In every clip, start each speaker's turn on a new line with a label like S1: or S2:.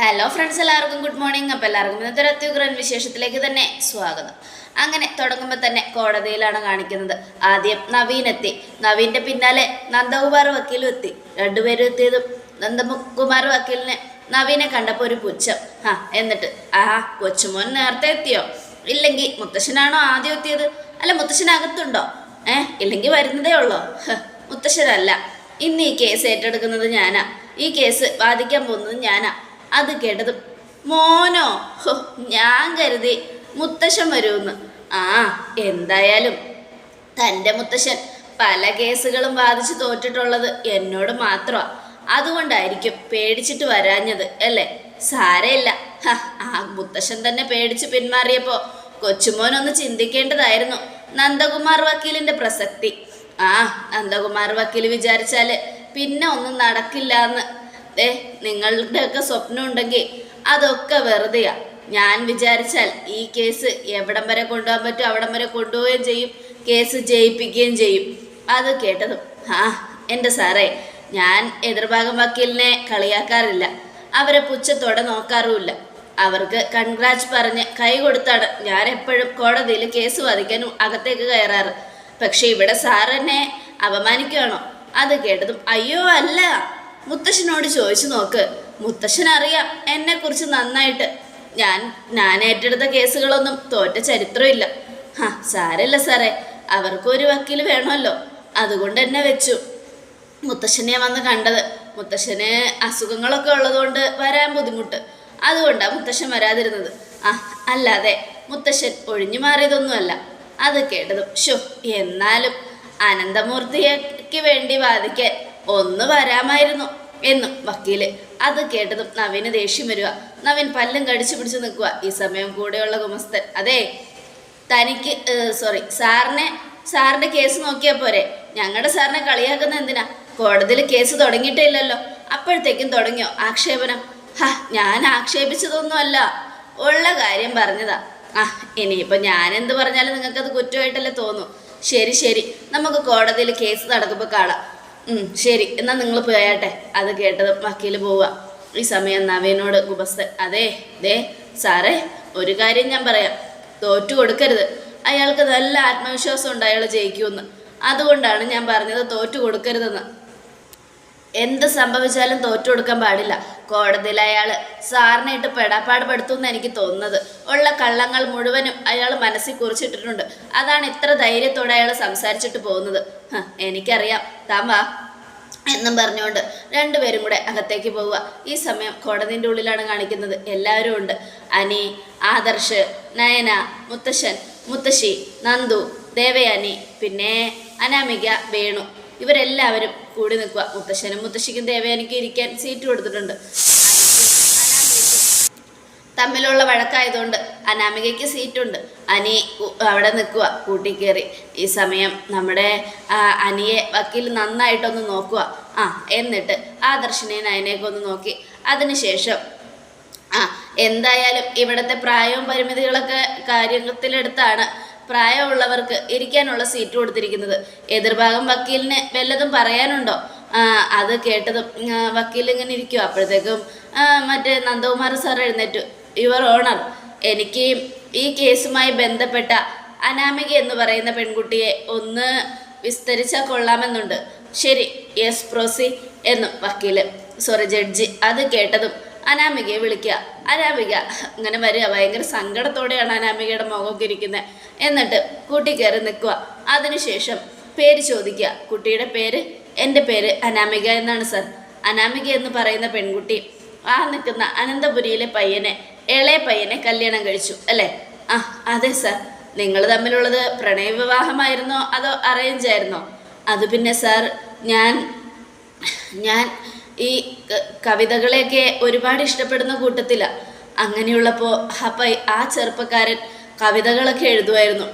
S1: Hello friends എല്ലാവർക്കും good morning അപ്പോൾ എല്ലാവർക്കും ഇന്നത്തെ ഒരു അത്യുഗ്രൻ വിശേഷത്തിലേക്ക് തന്നെ സ്വാഗതം. അങ്ങനെ തുടങ്ങുമ്പോൾ തന്നെ കോടതിയിലാണ് കാണിക്കുന്നത്. ആദ്യം നവീൻ എത്തി നവീന്റെ പിന്നാലെ നന്ദകുമാർ വക്കീലും എത്തി. രണ്ടുപേരും എത്തിയതും നന്ദകുമാർ വക്കീലിനെ നവീനെ കണ്ടപ്പോൾ ഒരു പുച്ഛം. ആ എന്നിട്ട് ആ കൊച്ചുമോൻ നേരത്തെ എത്തിയോ? ഇല്ലെങ്കിൽ മുത്തശ്ശനാണോ ആദ്യം എത്തിയത്? അല്ല മുത്തശ്ശനകത്തുണ്ടോ? ഏ ഇല്ലെങ്കിൽ വരുന്നതേ ഉള്ളോ? മുത്തശ്ശനല്ല. ഇന്ന് ഈ കേസ് ഏറ്റെടുക്കുന്നത് ഞാനാ. ഈ കേസ് വാദിക്കാൻ പോകുന്നത് ഞാനാ. അത് കേട്ടത് മോനോ ഞാൻ കരുതി മുത്തശ്ശൻ വരുമെന്ന്. ആ എന്തായാലും. തന്റെ മുത്തശ്ശൻ പല കേസുകളും വാദിച്ച് തോറ്റിട്ടുള്ളത് എന്നോട് മാത്രമാണ് അതുകൊണ്ടായിരിക്കും പേടിച്ചിട്ട് വരാഞ്ഞത് അല്ലേ? സാരയില്ല ആ മുത്തശ്ശൻ തന്നെ പേടിച്ച് പിന്മാറിയപ്പോ കൊച്ചുമോനൊന്ന് ചിന്തിക്കേണ്ടതായിരുന്നു. നന്ദകുമാർ വക്കീലിന്റെ പ്രസക്തി. ആ നന്ദകുമാർ വക്കീൽ വിചാരിച്ചാൽ പിന്നെ ഒന്നും നടക്കില്ല എന്ന് ഏ നിങ്ങളുടെയൊക്കെ സ്വപ്നം ഉണ്ടെങ്കിൽ അതൊക്കെ വെറുതെയാ. ഞാൻ വിചാരിച്ചാൽ ഈ കേസ് എവിടം വരെ കൊണ്ടുപോകാൻ പറ്റും അവിടം വരെ കൊണ്ടുപോവുകയും ചെയ്യും കേസ് ജയിപ്പിക്കുകയും ചെയ്യും. അത് കേട്ടതും ആ എന്റെ സാറേ ഞാൻ എതിർഭാഗം വക്കീലിനെ കളിയാക്കാറില്ല. അവരെ പുച്ഛത്തോടെ നോക്കാറുമില്ല. അവർക്ക് കൺഗ്രാച്ച് പറഞ്ഞ് കൈ കൊടുത്താണ് ഞാൻ എപ്പോഴും കോടതിയിൽ കേസ് വാദിക്കാൻ അകത്തേക്ക് കയറാറ്. പക്ഷേ ഇവിടെ എന്നെ അപമാനിക്കുകയാണോ? അത് കേട്ടതും അയ്യോ അല്ല. മുത്തശ്ശനോട് ചോദിച്ചു നോക്ക്. മുത്തശ്ശൻ അറിയാം എന്നെക്കുറിച്ച് നന്നായിട്ട്. ഞാൻ ഞാൻ ഏറ്റെടുത്ത കേസുകളൊന്നും തോറ്റ ചരിത്രമില്ല. ഹാ സാരല്ല സാറേ. അവർക്കൊരു വക്കീൽ വേണമല്ലോ. അതുകൊണ്ട് എന്നെ വെച്ചു. മുത്തശ്ശനെ വന്ന് കണ്ടത്. മുത്തശ്ശന് അസുഖങ്ങളൊക്കെ ഉള്ളതുകൊണ്ട് വരാൻ ബുദ്ധിമുട്ട്. അതുകൊണ്ടാണ് മുത്തശ്ശൻ വരാതിരുന്നത്. ആ അല്ലാതെ മുത്തശ്ശൻ ഒഴിഞ്ഞു മാറിയതൊന്നുമല്ല. അത് കേട്ടതും ഷോ എന്നാലും അനന്തമൂർത്തിക്ക് വേണ്ടി വാദിക്കാൻ ഒന്ന് വരാമായിരുന്നു എന്നും വക്കീൽ അത് കേട്ടതും നവീന് ദേഷ്യം വരിക. നവീൻ പല്ലും കടിച്ചു പിടിച്ച് നിൽക്കുക. ഈ സമയം കൂടെയുള്ള ഗുമസ്തൻ. അതെ തനിക്ക് സോറി സാറിനെ സാറിന്റെ കേസ് നോക്കിയാൽ പോരെ. ഞങ്ങളുടെ സാറിനെ കളിയാക്കുന്ന എന്തിനാ? കോടതിയിൽ കേസ് തുടങ്ങിയിട്ടേ ഇല്ലല്ലോ അപ്പോഴത്തേക്കും തുടങ്ങിയോ? ആക്ഷേപനം. ഹാ ഞാൻ ആക്ഷേപിച്ചതൊന്നുമല്ല. ഉള്ള കാര്യം പറഞ്ഞതാ. ആ ഇനിയിപ്പോൾ ഞാൻ എന്ത് പറഞ്ഞാലും നിങ്ങൾക്കത് കുറ്റമായിട്ടല്ലേ തോന്നും. ശരി ശരി. നമുക്ക് കോടതിയിൽ കേസ് നടക്കുമ്പോൾ കാണാം. ശരി. എന്നാ നിങ്ങൾ പോയാട്ടെ. അത് കേട്ടത് വക്കീൽ പോവുക. ഈ സമയം നവീനോട് ഗുപസ്ത അതെ ദേ സാറേ ഒരു കാര്യം ഞാൻ പറയാം. തോറ്റു കൊടുക്കരുത്. അയാൾക്ക് നല്ല ആത്മവിശ്വാസം ഉണ്ട് അയാൾ ജയിക്കുമെന്ന്. അതുകൊണ്ടാണ് ഞാൻ പറഞ്ഞത് തോറ്റു കൊടുക്കരുതെന്ന്. എന്ത് സംഭവിച്ചാലും തോറ്റു കൊടുക്കാൻ പാടില്ല. കോടതിയിൽ അയാൾ സാറിനെ ഇട്ട് പെടാപ്പാട് പെടുത്തുമെന്ന് എനിക്ക് തോന്നുന്നത്. ഉള്ള കള്ളങ്ങൾ മുഴുവനും അയാൾ മനസ്സിൽ കുറിച്ചിട്ടിട്ടുണ്ട്. അതാണ് ഇത്ര ധൈര്യത്തോടെ അയാൾ സംസാരിച്ചിട്ട് പോകുന്നത്. എനിക്കറിയാം. താൻ വാ. എന്നും പറഞ്ഞുകൊണ്ട് രണ്ടുപേരും കൂടെ അകത്തേക്ക് പോവുക. ഈ സമയം കോടതിന്റെ ഉള്ളിലാണ് കാണിക്കുന്നത്. എല്ലാവരും ഉണ്ട്. അനി ആദർശ് നയന മുത്തശ്ശൻ മുത്തശ്ശി നന്ദു ദേവയാനി പിന്നെ അനാമിക വേണു. ഇവരെല്ലാവരും കൂടി നിൽക്കുക. മുത്തശ്ശനും മുത്തശ്ശിക്കും ദേവയാനിക്ക് ഇരിക്കാൻ സീറ്റ് കൊടുത്തിട്ടുണ്ട്. തമ്മിലുള്ള വഴക്കായതുകൊണ്ട് അനാമികയ്ക്ക് സീറ്റുണ്ട് അനി അവിടെ നിൽക്കുക കൂട്ടി കയറി. ഈ സമയം നമ്മുടെ അനിയെ വക്കീൽ നന്നായിട്ടൊന്ന് നോക്കുക. ആ എന്നിട്ട് ആദർശിനെ നയനെയൊക്കെ ഒന്ന് നോക്കി. അതിനുശേഷം ആ എന്തായാലും ഇവിടുത്തെ പ്രായവും പരിമിതികളൊക്കെ കാര്യത്തിലെടുത്താണ്. പ്രായമുള്ളവർക്ക് ഇരിക്കാനുള്ള സീറ്റ് കൊടുത്തിരിക്കുന്നത്. എതിർഭാഗം വക്കീലിന് വല്ലതും പറയാനുണ്ടോ? അത് കേട്ടതും വക്കീൽ ഇങ്ങനെ ഇരിക്കും അപ്പോഴത്തേക്കും മറ്റേ നന്ദകുമാർ സാർ എഴുന്നേറ്റു. യുവർ ഓണർ എനിക്ക് ഈ കേസുമായി ബന്ധപ്പെട്ട അനാമിക എന്ന് പറയുന്ന പെൺകുട്ടിയെ ഒന്ന് വിസ്തരിച്ചാൽ കൊള്ളാമെന്നുണ്ട്. ശരി യെസ് പ്രോസി എന്നും വക്കീൽ സോറി ജഡ്ജി അത് കേട്ടതും അനാമികയെ വിളിക്കുക. അനാമിക ഇങ്ങനെ വരിക. ഭയങ്കര സങ്കടത്തോടെയാണ് അനാമികയുടെ മുഖമൊക്കെ ഇരിക്കുന്നത് എന്നിട്ട് കൂട്ടി കയറി നിൽക്കുക. അതിനുശേഷം പേര് ചോദിക്കുക. കുട്ടിയുടെ പേര്? എന്റെ പേര് അനാമിക എന്നാണ് സർ. അനാമിക എന്ന് പറയുന്ന പെൺകുട്ടി ആ നിൽക്കുന്ന അനന്തപുരിയിലെ പയ്യനെ ഇളയ പയ്യനെ കല്യാണം കഴിച്ചു അല്ലേ? ആ അതെ സർ. നിങ്ങൾ തമ്മിലുള്ളത് പ്രണയ വിവാഹമായിരുന്നോ അതോ അറേഞ്ച് ആയിരുന്നോ? അത് പിന്നെ സാർ ഞാൻ ഞാൻ ഈ കവിതകളെയൊക്കെ ഒരുപാട് ഇഷ്ടപ്പെടുന്ന കൂട്ടത്തിലാണ് അങ്ങനെയുള്ളപ്പോൾ ആ ആ ചെറുപ്പക്കാരൻ കവിതകളൊക്കെ എഴുതുമായിരുന്നു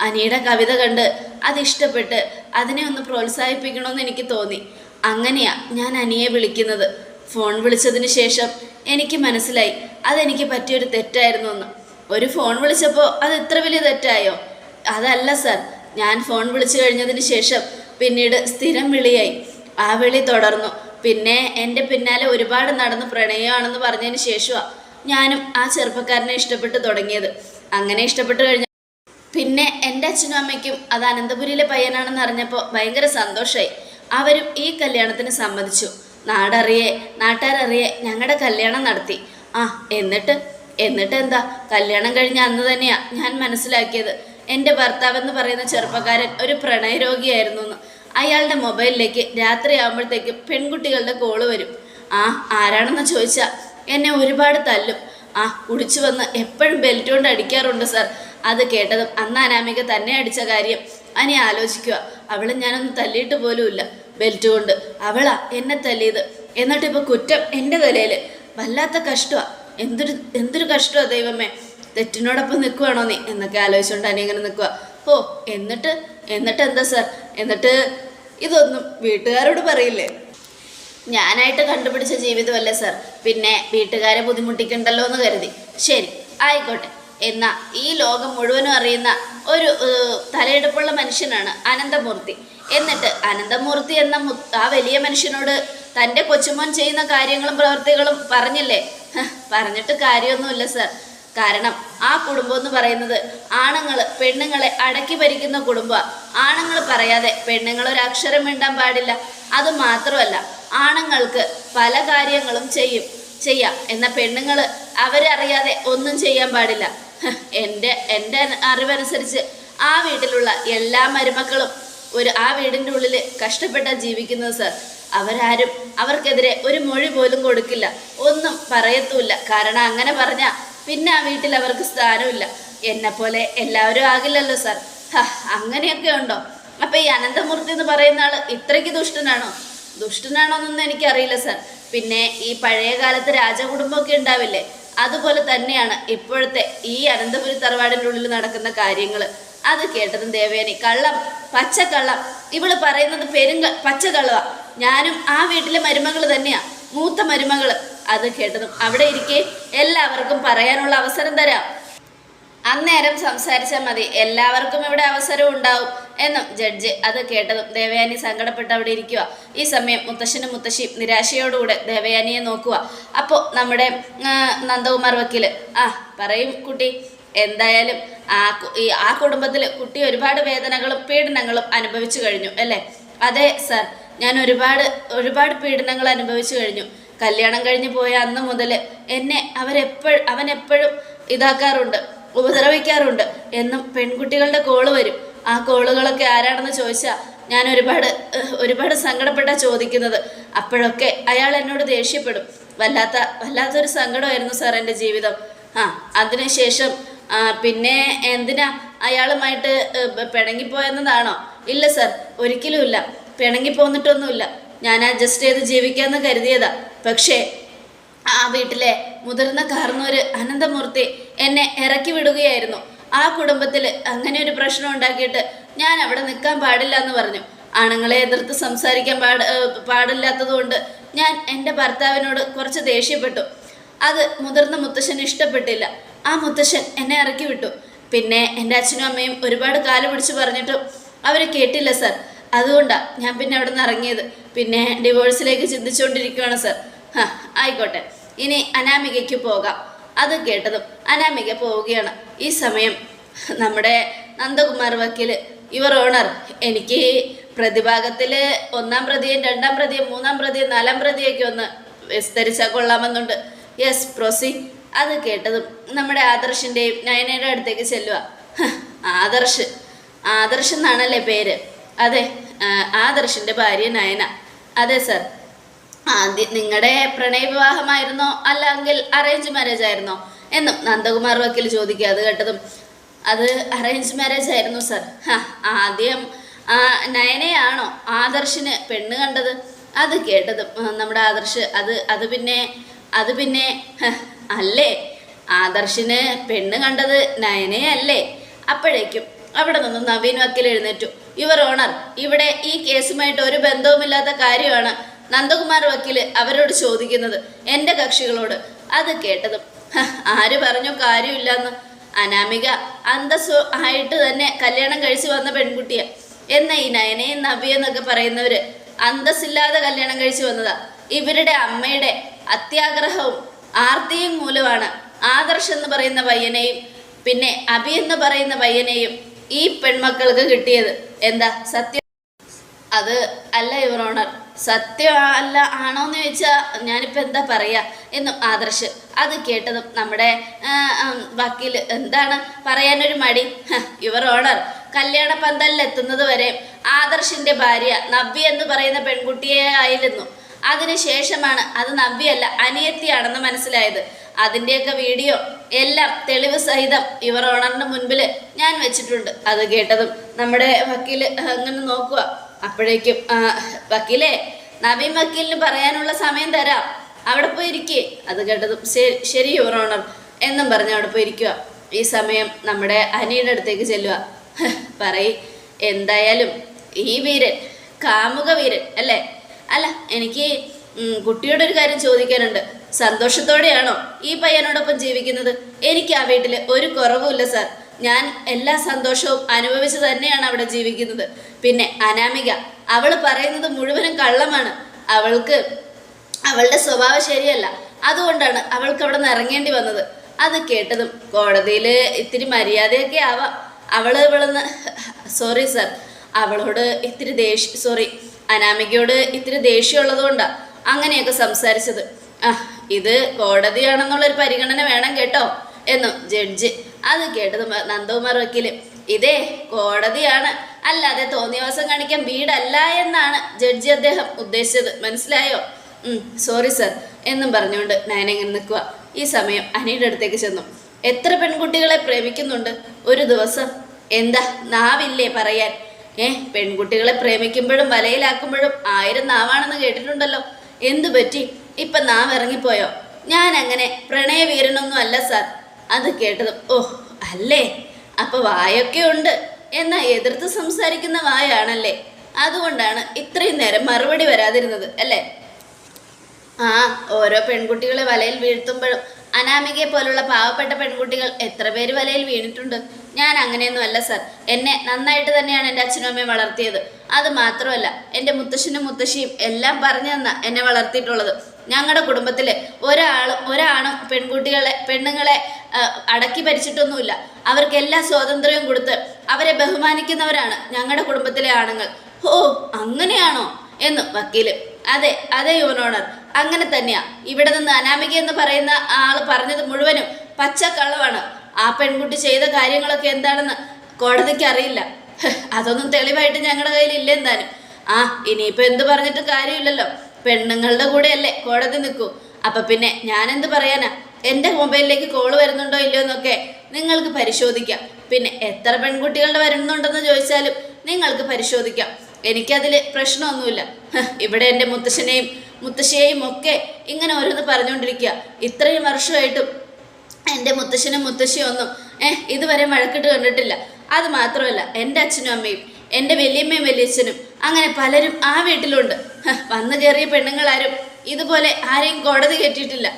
S1: അനിയുടെ കവിത കണ്ട് അതിഷ്ടപ്പെട്ട് അതിനെ ഒന്ന് പ്രോത്സാഹിപ്പിക്കണമെന്ന് എനിക്ക് തോന്നി. അങ്ങനെയാ ഞാൻ അനിയെ വിളിക്കുന്നത്. ഫോൺ വിളിച്ചതിന് ശേഷം എനിക്ക് മനസ്സിലായി അതെനിക്ക് പറ്റിയൊരു തെറ്റായിരുന്നു എന്ന് ഒരു ഫോൺ വിളിച്ചപ്പോൾ അത് ഇത്ര വലിയ തെറ്റായോ? അതല്ല സർ ഞാൻ ഫോൺ വിളിച്ചു കഴിഞ്ഞതിന് ശേഷം പിന്നീട് സ്ഥിരം വിളിയായി. ആ വിളി തുടർന്നു. പിന്നെ എന്റെ പിന്നാലെ ഒരുപാട് നടന്ന് പ്രണയമാണെന്ന് പറഞ്ഞതിന് ശേഷമാണ് ഞാനും ആ ചെറുപ്പക്കാരനെ ഇഷ്ടപ്പെട്ട് തുടങ്ങിയത്. അങ്ങനെ ഇഷ്ടപ്പെട്ട് കഴിഞ്ഞ പിന്നെ എന്റെ അച്ഛനും അമ്മയ്ക്കും അത് അനന്തപുരിയിലെ പയ്യനാണെന്ന് അറിഞ്ഞപ്പോൾ ഭയങ്കര സന്തോഷമായി അവരും ഈ കല്യാണത്തിന് സമ്മതിച്ചു. നാടറിയെ നാട്ടുകാരറിയെ ഞങ്ങളുടെ കല്യാണം നടത്തി. ആ എന്നിട്ട്? എന്നിട്ട് എന്താ? കല്യാണം കഴിഞ്ഞ അന്ന് തന്നെയാണ് ഞാൻ മനസ്സിലാക്കിയത്. എന്റെ ഭർത്താവെന്ന് പറയുന്ന ചെറുപ്പക്കാരൻ ഒരു പ്രണയരോഗിയായിരുന്നു എന്ന്. അയാളുടെ മൊബൈലിലേക്ക് രാത്രിയാകുമ്പോഴത്തേക്ക് പെൺകുട്ടികളുടെ കോൾ വരും. ആ ആരാണെന്ന് ചോദിച്ചാൽ എന്നെ ഒരുപാട് തല്ലും. ആ കുടിച്ചു വന്ന് എപ്പോഴും ബെൽറ്റ് കൊണ്ട് അടിക്കാറുണ്ട് സാർ അത് കേട്ടതും അന്ന് അനാമിക തന്നെ അടിച്ച കാര്യം അനി ആലോചിക്കുക. അവളെ ഞാനൊന്ന് തല്ലിയിട്ട് പോലുമില്ല. ബെൽറ്റ് കൊണ്ട്. അവളാ എന്നെ തല്ലിയത്. എന്നിട്ട് ഇപ്പൊ കുറ്റം എന്റെ തലയിൽ വല്ലാത്ത കഷ്ടമാ എന്തൊരു എന്തൊരു കഷ്ടമാണ് ദൈവമേ. തെറ്റിനോടൊപ്പം നിൽക്കുവാണോ നീ? എന്നൊക്കെ ആലോചിച്ചുകൊണ്ട് അനി ഇങ്ങനെ നിൽക്കുക ഓ എന്നിട്ട് എന്നിട്ട് എന്താ സാർ? എന്നിട്ട് ഇതൊന്നും വീട്ടുകാരോട് പറയില്ലേ? ഞാനായിട്ട് കണ്ടുപിടിച്ച ജീവിതമല്ലേ സർ? പിന്നെ വീട്ടുകാരെ ബുദ്ധിമുട്ടിക്കണ്ടല്ലോ എന്ന് കരുതി. ശരി ആയിക്കോട്ടെ. എന്നാ ഈ ലോകം മുഴുവനും അറിയുന്ന ഒരു തലയെടുപ്പുള്ള മനുഷ്യനാണ് അനന്തമൂർത്തി. എന്നിട്ട് അനന്തമൂർത്തി എന്ന ആ വലിയ മനുഷ്യനോട് തന്റെ കൊച്ചുമോൻ ചെയ്യുന്ന കാര്യങ്ങളും പ്രവൃത്തികളും പറഞ്ഞില്ലേ? പറഞ്ഞിട്ട് കാര്യമൊന്നുമില്ല സർ. കാരണം ആ കുടുംബം എന്ന് പറയുന്നത് ആണുങ്ങൾ പെണ്ണുങ്ങളെ അടക്കി ഭരിക്കുന്ന കുടുംബമാണ് ആണുങ്ങൾ പറയാതെ പെണ്ണുങ്ങൾ ഒരു അക്ഷരം മിണ്ടാൻ പാടില്ല. അത് മാത്രമല്ല ആണുങ്ങൾക്ക് പല കാര്യങ്ങളും ചെയ്യും. ചെയ്യാം. എന്നാൽ പെണ്ണുങ്ങൾ അവരറിയാതെ ഒന്നും ചെയ്യാൻ പാടില്ല. എന്റെ എന്റെ അറിവനുസരിച്ച് ആ വീട്ടിലുള്ള എല്ലാ മരുമക്കളും ഒരു ആ വീടിന്റെ ഉള്ളിൽ കഷ്ടപ്പെട്ടാണ് ജീവിക്കുന്നത് സർ. അവരാരും അവർക്കെതിരെ ഒരു മൊഴി പോലും കൊടുക്കില്ല. ഒന്നും പറയത്തുമില്ല. കാരണം അങ്ങനെ പറഞ്ഞാൽ പിന്നെ ആ വീട്ടിൽ അവർക്ക് സ്ഥാനമില്ല. എന്നെ പോലെ എല്ലാവരും ആകില്ലല്ലോ സാർ. അങ്ങനെയൊക്കെ ഉണ്ടോ? അപ്പൊ ഈ അനന്തമൂർത്തി എന്ന് പറയുന്ന ആൾ ഇത്രയ്ക്ക് ദുഷ്ടനാണോ? ദുഷ്ടനാണോ എന്നൊന്നും എനിക്കറിയില്ല സാർ. പിന്നെ ഈ പഴയ കാലത്ത് രാജകുടുംബമൊക്കെ ഉണ്ടാവില്ലേ? അതുപോലെ തന്നെയാണ് ഇപ്പോഴത്തെ ഈ അനന്തപുരി തറവാടിന്റെ ഉള്ളിൽ നടക്കുന്ന കാര്യങ്ങൾ അത് കേട്ടതും ദേവേനി കള്ളം പച്ചക്കള്ളം. ഇവൾ പറയുന്നത് പെരുങ്ക പച്ചക്കള്ളവാ. ഞാനും ആ വീട്ടിലെ മരുമകൾ തന്നെയാ. മൂത്ത മരുമകൾ അത് കേട്ടതും അവിടെ ഇരിക്കെ എല്ലാവർക്കും പറയാനുള്ള അവസരം തരാം. അന്നേരം സംസാരിച്ചാൽ മതി. എല്ലാവർക്കും ഇവിടെ അവസരം ഉണ്ടാവും എന്നും ജഡ്ജ് അത് കേട്ടതും ദേവയാനി സങ്കടപ്പെട്ട് അവിടെ ഇരിക്കുക ഈ സമയം മുത്തശ്ശനും മുത്തശ്ശിയും നിരാശയോടുകൂടെ ദേവയാനിയെ നോക്കുക അപ്പോൾ നമ്മുടെ നന്ദകുമാർ വക്കീൽ ആ പറയും കുട്ടി എന്തായാലും ആ ഈ ആ കുടുംബത്തിൽ കുട്ടി ഒരുപാട് വേദനകളും പീഡനങ്ങളും അനുഭവിച്ചു കഴിഞ്ഞു അല്ലേ? അതെ സർ. ഞാൻ ഒരുപാട് ഒരുപാട് പീഡനങ്ങൾ അനുഭവിച്ചു കഴിഞ്ഞു. കല്യാണം കഴിഞ്ഞ് പോയ അന്ന് മുതൽ എന്നെ അവരെപ്പോഴും അവൻ എപ്പോഴും ഇതാക്കാറുണ്ട് ഉപദ്രവിക്കാറുണ്ട്. എന്നും പെൺകുട്ടികളുടെ കോൾ വരും. ആ കോളുകളൊക്കെ ആരാണെന്ന് ചോദിച്ചാൽ ഞാൻ ഒരുപാട് ഒരുപാട് സങ്കടപ്പെട്ട ചോദിക്കുന്നത്. അപ്പോഴൊക്കെ അയാൾ എന്നോട് ദേഷ്യപ്പെടും. വല്ലാത്ത വല്ലാത്തൊരു സങ്കടമായിരുന്നു സാർ എന്റെ ജീവിതം. ആ അതിനുശേഷം പിന്നെ എന്തിനാ അയാളുമായിട്ട് പിണങ്ങിപ്പോയെന്നതാണോ? ഇല്ല സാർ ഒരിക്കലുമില്ല പിണങ്ങിപ്പോന്നിട്ടൊന്നുമില്ല. ഞാൻ അഡ്ജസ്റ്റ് ചെയ്ത് ജീവിക്കാമെന്ന് കരുതിയതാ. പക്ഷേ ആ വീട്ടിലെ മുതിർന്ന കാർന്നൂര് അനന്തമൂർത്തി എന്നെ ഇറക്കി വിടുകയായിരുന്നു. ആ കുടുംബത്തിൽ അങ്ങനെ ഒരു പ്രശ്നം ഉണ്ടാക്കിയിട്ട് ഞാൻ അവിടെ നിൽക്കാൻ പാടില്ല എന്ന് പറഞ്ഞു. ആണുങ്ങളെ എതിർത്ത് സംസാരിക്കാൻ പാട് പാടില്ലാത്തതുകൊണ്ട് ഞാൻ എന്റെ ഭർത്താവിനോട് കുറച്ച് ദേഷ്യപ്പെട്ടു. അത് മുതിർന്ന മുത്തശ്ശൻ ഇഷ്ടപ്പെട്ടില്ല. ആ മുത്തശ്ശൻ എന്നെ ഇറക്കി വിട്ടു. പിന്നെ എന്റെ അച്ഛനും അമ്മയും ഒരുപാട് കാലം പിടിച്ച് പറഞ്ഞിട്ടും അവർ കേട്ടില്ല സർ. അതുകൊണ്ടാണ് ഞാൻ പിന്നെ അവിടെ നിന്ന് ഇറങ്ങിയത്. പിന്നെ ഡിവോഴ്സിലേക്ക് ചിന്തിച്ചുകൊണ്ടിരിക്കുകയാണ് സർ ആയിക്കോട്ടെ. ഇനി അനാമികയ്ക്ക് പോകാം. അത് കേട്ടതും അനാമിക പോവുകയാണ്. ഈ സമയം നമ്മുടെ നന്ദകുമാർ വക്കീൽ യുവർ ഓണർ എനിക്ക് പ്രതിഭാഗത്തിൽ ഒന്നാം പ്രതിയും രണ്ടാം പ്രതിയും മൂന്നാം പ്രതിയും നാലാം പ്രതിയൊക്കെ ഒന്ന് വിസ്തരിച്ചാൽ കൊള്ളാമെന്നുണ്ട്. യെസ് പ്രൊസി അത് കേട്ടതും നമ്മുടെ ആദർശിന്റെയും നയനയുടെ അടുത്തേക്ക് ചെല്ലുക ആദർശ്. ആദർശ് എന്നാണല്ലേ പേര്? അതെ ആദർശിന്റെ ഭാര്യ നയന. അതെ സർ ആദ്യം നിങ്ങളുടെ പ്രണയവിവാഹമായിരുന്നോ? അല്ലെങ്കിൽ അറേഞ്ച് മാരേജ് ആയിരുന്നോ? എന്നും നന്ദകുമാർ വക്കീൽ ചോദിക്കുക. അത് കേട്ടതും അത് അറേഞ്ച് മാരേജ് ആയിരുന്നു സർ ആദ്യം നയനയാണോ ആദർശിന് പെണ്ണ് കണ്ടത്? അത് കേട്ടതും നമ്മുടെ ആദർശ് അത് അത് പിന്നെ അത് പിന്നെ അല്ലേ? ആദർശിന് പെണ്ണ് കണ്ടത് നയനയല്ലേ? അപ്പോഴേക്കും അവിടെ നിന്ന് നവീൻ വക്കീൽ എഴുന്നേറ്റു. യുവർ ഓണർ ഇവിടെ ഈ കേസുമായിട്ട് ഒരു ബന്ധവുമില്ലാത്ത കാര്യമാണ് നന്ദകുമാർ വക്കീൽ അവരോട് ചോദിക്കുന്നത് എന്റെ കക്ഷികളോട്. അത് കേട്ടതും ആര് പറഞ്ഞു കാര്യമില്ലെന്ന്? അനാമിക അന്തസ് ആയിട്ട് തന്നെ കല്യാണം കഴിച്ചു വന്ന പെൺകുട്ടിയെ. എന്ന ഈ നയനയും നവ്യ എന്നൊക്കെ പറയുന്നവര് അന്തസ്സില്ലാതെ കല്യാണം കഴിച്ചു വന്നതാ. ഇവരുടെ അമ്മയുടെ അത്യാഗ്രഹവും ആർത്തിയും മൂലമാണ് ആദർശ് എന്ന് പറയുന്ന പയ്യനെയും പിന്നെ അഭി എന്ന് പറയുന്ന പയ്യനെയും ഈ പെൺമക്കൾക്ക് കിട്ടിയത്. എന്താ? സത്യം? അത് അല്ല യുവർ ഓണർ. സത്യം അല്ല ആണോന്ന് ചോദിച്ചാൽ ഞാനിപ്പോൾ എന്താ പറയുക എന്നും ആദർശ് അത് കേട്ടതും നമ്മുടെ വക്കീൽ എന്താണ് പറയാനൊരു മടി? യുവർ ഓണർ കല്യാണ പന്തലിൽ എത്തുന്നത് വരെ ആദർശിന്റെ ഭാര്യ നവ്യ എന്ന് പറയുന്ന പെൺകുട്ടിയെ ആയിരുന്നു. അതിനുശേഷമാണ് അത് നവ്യല്ല അനിയത്തിയാണെന്ന് മനസ്സിലായത്. അതിന്റെയൊക്കെ വീഡിയോ എല്ലാം തെളിവ് സഹിതം ഇവർ ഓണറിന് മുൻപിൽ ഞാൻ വെച്ചിട്ടുണ്ട്. അത് കേട്ടതും നമ്മുടെ വക്കീൽ അങ്ങനെ നോക്കുക. അപ്പോഴേക്കും വക്കീലേ നവീൻ വക്കീലിന് പറയാനുള്ള സമയം തരാം. അവിടെ പോയി ഇരിക്കേ അത് കേട്ടതും ശരി ശരി യുവർ ഓണർ എന്നും പറഞ്ഞ് അവിടെ പോയി ഇരിക്കുക ഈ സമയം നമ്മുടെ അനിയുടെ അടുത്തേക്ക് ചെല്ലുക. പറയ് എന്തായാലും ഈ വീരൻ കാമുക വീരൻ അല്ലേ? അല്ല എനിക്ക് കുട്ടിയോട് ഒരു കാര്യം ചോദിക്കാനുണ്ട്. സന്തോഷത്തോടെയാണോ ഈ പയ്യനോടൊപ്പം ജീവിക്കുന്നത്? എനിക്ക് ആ വീട്ടിൽ ഒരു കുറവുമില്ല സാർ. ഞാൻ എല്ലാ സന്തോഷവും അനുഭവിച്ച് തന്നെയാണ് അവിടെ ജീവിക്കുന്നത്. പിന്നെ അനാമിക അവൾ പറയുന്നത് മുഴുവനും കള്ളമാണ്. അവൾക്ക് അവളുടെ സ്വഭാവം ശരിയല്ല. അതുകൊണ്ടാണ് അവൾക്ക് അവിടെ നിന്ന് ഇറങ്ങേണ്ടി വന്നത്. അത് കേട്ടതും കോടതിയിൽ ഇത്തിരി മര്യാദയൊക്കെ ആവാം. അവൾ ഇവളെന്ന് സോറി സർ. അവളോട് ഇത്തിരി ദേഷ്യ സോറി. അനാമികയോട് ഇത്തിരി ദേഷ്യമുള്ളത് കൊണ്ടാണ് അങ്ങനെയൊക്കെ സംസാരിച്ചത്. ആ ഇത് കോടതിയാണെന്നുള്ളൊരു പരിഗണന വേണം കേട്ടോ എന്നു ജഡ്ജ് അത് കേട്ടത് നന്ദകുമാർ വക്കീൽ. ഇതേ കോടതിയാണ്. അല്ലാതെ തോന്നിയവാസം കാണിക്കാൻ വീടല്ല എന്നാണ് ജഡ്ജി അദ്ദേഹം ഉദ്ദേശിച്ചത്. മനസ്സിലായോ? സോറി സർ എന്നും പറഞ്ഞുകൊണ്ട് നയന നിൽക്കുക ഈ സമയം അനിയുടെ അടുത്തേക്ക് ചെന്നു. എത്ര പെൺകുട്ടികളെ പ്രേമിക്കുന്നുണ്ട് ഒരു ദിവസം? എന്താ നാവില്ലേ പറയാൻ? ഏഹ് പെൺകുട്ടികളെ പ്രേമിക്കുമ്പോഴും വലയിലാക്കുമ്പോഴും ആയിരം നാവാണെന്ന് കേട്ടിട്ടുണ്ടല്ലോ. എന്തു പറ്റി? ഇപ്പൊ നാം ഇറങ്ങിപ്പോയോ? ഞാൻ അങ്ങനെ പ്രണയവീരനൊന്നും അല്ല സാർ. അത് കേട്ടതും ഓ അല്ലേ? അപ്പൊ വായൊക്കെ ഉണ്ട്. എന്നാ എതിർത്ത് സംസാരിക്കുന്ന വായാണല്ലേ? അതുകൊണ്ടാണ് ഇത്രയും നേരം മറുപടി വരാതിരുന്നത് അല്ലേ? ആ ഓരോ പെൺകുട്ടികളെ വലയിൽ വീഴ്ത്തുമ്പോഴും അനാമികയെ പോലുള്ള പാവപ്പെട്ട പെൺകുട്ടികൾ എത്ര പേര് വലയിൽ വീണിട്ടുണ്ട്? ഞാൻ അങ്ങനെയൊന്നും അല്ല സാർ. എന്നെ നന്നായിട്ട് തന്നെയാണ് എന്റെ അച്ഛനും അമ്മയും വളർത്തിയത്. അത് മാത്രമല്ല എന്റെ മുത്തശ്ശനും മുത്തശ്ശിയും എല്ലാം പറഞ്ഞു തന്ന എന്നെ വളർത്തിയിട്ടുള്ളത്. ഞങ്ങളുടെ കുടുംബത്തിൽ ഒരാളും ഒരാണും പെൺകുട്ടികളെ പെണ്ണുങ്ങളെ അടക്കി ഭരിച്ചിട്ടൊന്നുമില്ല. അവർക്ക് എല്ലാ സ്വാതന്ത്ര്യവും കൊടുത്ത് അവരെ ബഹുമാനിക്കുന്നവരാണ് ഞങ്ങളുടെ കുടുംബത്തിലെ ആണുങ്ങൾ. ഓ അങ്ങനെയാണോ? എന്ന് വക്കീൽ അതെ അതെ യുവനോണർ അങ്ങനെ തന്നെയാ. ഇവിടെ നിന്ന് അനാമിക എന്ന് പറയുന്ന ആൾ പറഞ്ഞത് മുഴുവനും പച്ചക്കള്ളമാണ് ആ പെൺകുട്ടി ചെയ്ത കാര്യങ്ങളൊക്കെ എന്താണെന്ന് കോടതിക്ക് അറിയില്ല. അതൊന്നും തെളിവായിട്ട് ഞങ്ങളുടെ കയ്യിൽ ഇല്ല എന്താനും ആ ഇനിയിപ്പോ എന്ത് പറഞ്ഞിട്ട് കാര്യമില്ലല്ലോ. പെണ്ണുങ്ങളുടെ കൂടെയല്ലേ കോടതി നിൽക്കൂ അപ്പൊ പിന്നെ ഞാൻ എന്ത് പറയാനാ? എന്റെ മൊബൈലിലേക്ക് കോൾ വരുന്നുണ്ടോ ഇല്ലയോ എന്നൊക്കെ നിങ്ങൾക്ക് പരിശോധിക്കാം. പിന്നെ എത്ര പെൺകുട്ടികളുടെ വരുന്നുണ്ടെന്ന് ചോദിച്ചാലും നിങ്ങൾക്ക് പരിശോധിക്കാം. എനിക്കതിൽ പ്രശ്നമൊന്നുമില്ല. ഇവിടെ എന്റെ മുത്തശ്ശനെയും മുത്തശ്ശിയെയും ഒക്കെ ഇങ്ങനെ ഓരോന്ന് പറഞ്ഞുകൊണ്ടിരിക്കുക ഇത്രയും വർഷമായിട്ടും എന്റെ മുത്തശ്ശനും മുത്തശ്ശിയും ഒന്നും ഏഹ് ഇതുവരെ വഴക്കിട്ട് കണ്ടിട്ടില്ല അത് മാത്രമല്ല എന്റെ അച്ഛനും അമ്മയും എന്റെ വലിയമ്മയും വലിയച്ഛനും അങ്ങനെ പലരും ആ വീട്ടിലുണ്ട്. വന്നു കയറിയ പെണ്ണുങ്ങളാരും ഇതുപോലെ ആരെയും കോടതി കെട്ടിയിട്ടില്ല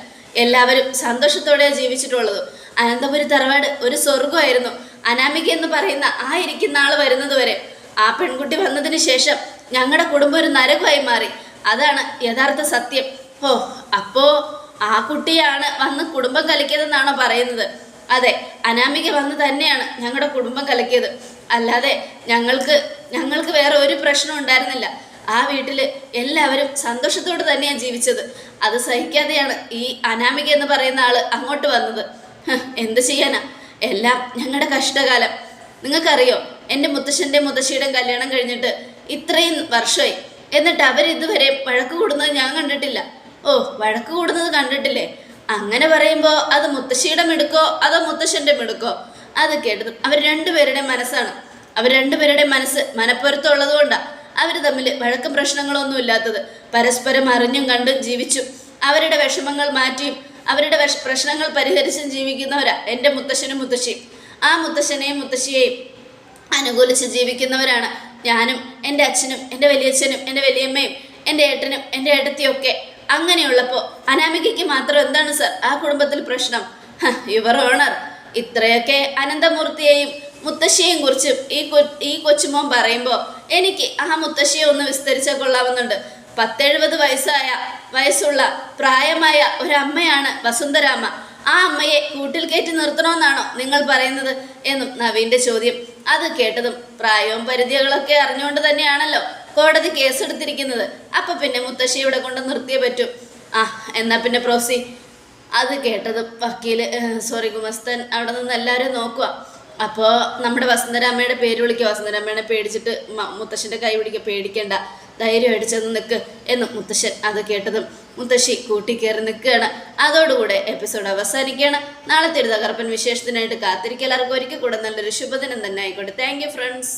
S1: എല്ലാവരും സന്തോഷത്തോടെ ജീവിച്ചിട്ടുള്ളത്. അനന്തപുരി തറവാട് ഒരു സ്വർഗമായിരുന്നു അനാമിക എന്ന് പറയുന്ന ആ ഇരിക്കുന്ന ആൾ വരുന്നത് വരെ. ആ പെൺകുട്ടി വന്നതിന് ശേഷം ഞങ്ങളുടെ കുടുംബം ഒരു നരകമായി മാറി. അതാണ് യഥാർത്ഥ സത്യം. ഓ അപ്പോ ആ കുട്ടിയാണ് വന്ന് കുടുംബം കലക്കിയതെന്നാണോ പറയുന്നത്? അതെ അനാമിക വന്ന് തന്നെയാണ് ഞങ്ങളുടെ കുടുംബം കലക്കിയത്. അല്ലാതെ ഞങ്ങൾക്ക് ഞങ്ങൾക്ക് വേറെ ഒരു പ്രശ്നം ഉണ്ടായിരുന്നില്ല. ആ വീട്ടിൽ എല്ലാവരും സന്തോഷത്തോടെ തന്നെയാണ് ജീവിച്ചത്. അത് സഹിക്കാതെയാണ് ഈ അനാമിക എന്ന് പറയുന്ന ആൾ അങ്ങോട്ട് വന്നത്. എന്ത് ചെയ്യാനാ? എല്ലാം ഞങ്ങളുടെ കഷ്ടകാലം. നിങ്ങൾക്കറിയോ എന്റെ മുത്തശ്ശന്റെ മുത്തശ്ശിയുടെ കല്യാണം കഴിഞ്ഞിട്ട് ഇത്രയും വർഷമായി എന്നിട്ട് അവരിതുവരെ വഴക്ക് കൂടുന്നത് ഞാൻ കണ്ടിട്ടില്ല. ഓ വഴക്ക് കൂടുന്നത് കണ്ടിട്ടില്ലേ? അങ്ങനെ പറയുമ്പോൾ അത് മുത്തശ്ശിയുടെ മിടുക്കോ? അതോ മുത്തശ്ശന്റെ മിടുക്കോ? അത് കേട്ടത് അവർ രണ്ടുപേരുടെ മനസ്സാണ്. അവർ രണ്ടുപേരുടെ മനസ്സ് മനപ്പൊരുത്തമുള്ളത് കൊണ്ടാണ് അവർ തമ്മിൽ വഴക്കും പ്രശ്നങ്ങളൊന്നും ഇല്ലാത്തത്. പരസ്പരം അറിഞ്ഞും കണ്ടും ജീവിച്ചു അവരുടെ വിഷമങ്ങൾ മാറ്റിയും അവരുടെ വിഷ പ്രശ്നങ്ങൾ പരിഹരിച്ചും ജീവിക്കുന്നവരാ എന്റെ മുത്തശ്ശനും മുത്തശ്ശിയും. ആ മുത്തശ്ശനെയും മുത്തശ്ശിയെയും അനുകൂലിച്ച് ജീവിക്കുന്നവരാണ് ഞാനും എന്റെ അച്ഛനും എന്റെ വലിയച്ഛനും എന്റെ വലിയമ്മയും എന്റെ ഏട്ടനും എന്റെ ഏട്ടത്തിയൊക്കെ. അങ്ങനെയുള്ളപ്പോൾ അനാമികയ്ക്ക് മാത്രം എന്താണ് സർ ആ കുടുംബത്തിൽ പ്രശ്നം? Your honour. ഇത്രയൊക്കെ അനന്തമൂർത്തിയെയും മുത്തശ്ശിയെയും കുറിച്ചും ഈ കൊ ഈ കൊച്ചുമോൻ പറയുമ്പോൾ എനിക്ക് ആ മുത്തശ്ശിയെ ഒന്ന് വിസ്തരിച്ചാൽ കൊള്ളാവുന്നുണ്ട്. പത്തെഴുപത് വയസ്സായ വയസ്സുള്ള പ്രായമായ ഒരമ്മയാണ് വസുന്ധരാമ്മ ആ അമ്മയെ കൂട്ടിൽ കയറ്റി നിർത്തണമെന്നാണോ നിങ്ങൾ പറയുന്നത്? എന്നും നവീന്റെ ചോദ്യം അത് കേട്ടതും പ്രായവും പരിധികളൊക്കെ അറിഞ്ഞുകൊണ്ട് തന്നെയാണല്ലോ കോടതി കേസെടുത്തിരിക്കുന്നത്. അപ്പൊ പിന്നെ മുത്തശ്ശി ഇവിടെ കൊണ്ട് നിർത്തിയേ പറ്റൂ. ആ എന്നാ പിന്നെ പ്രോസി. അത് കേട്ടതും വക്കീൽ സോറി ഗുമസ്തൻ അവിടെ നിന്ന് എല്ലാവരും നോക്കുക അപ്പോൾ നമ്മുടെ വസുന്ധരാമ്മയുടെ പേര് വിളിക്കുക വസുന്ധരാമ്മയെ പേടിച്ചിട്ട് മുത്തശ്ശന്റെ കൈ പിടിക്കുക പേടിക്കണ്ട. ധൈര്യമായിട്ട് ചെന്ന് നിൽക്ക് എന്നും മുത്തശ്ശൻ അത് കേട്ടതും മുത്തശ്ശി കൂട്ടിക്കയറി നിൽക്കുകയാണ്. അതോടുകൂടെ എപ്പിസോഡ് അവസാനിക്കുകയാണ്. നാളത്തെ ഒരു തകർപ്പൻ വിശേഷത്തിനായിട്ട് കാത്തിരിക്കുക. എല്ലാവർക്കും ഒരിക്കൽ കൂടെ നല്ലൊരു ശുഭദിനം തന്നെ ആയിക്കോട്ടെ. Thank friends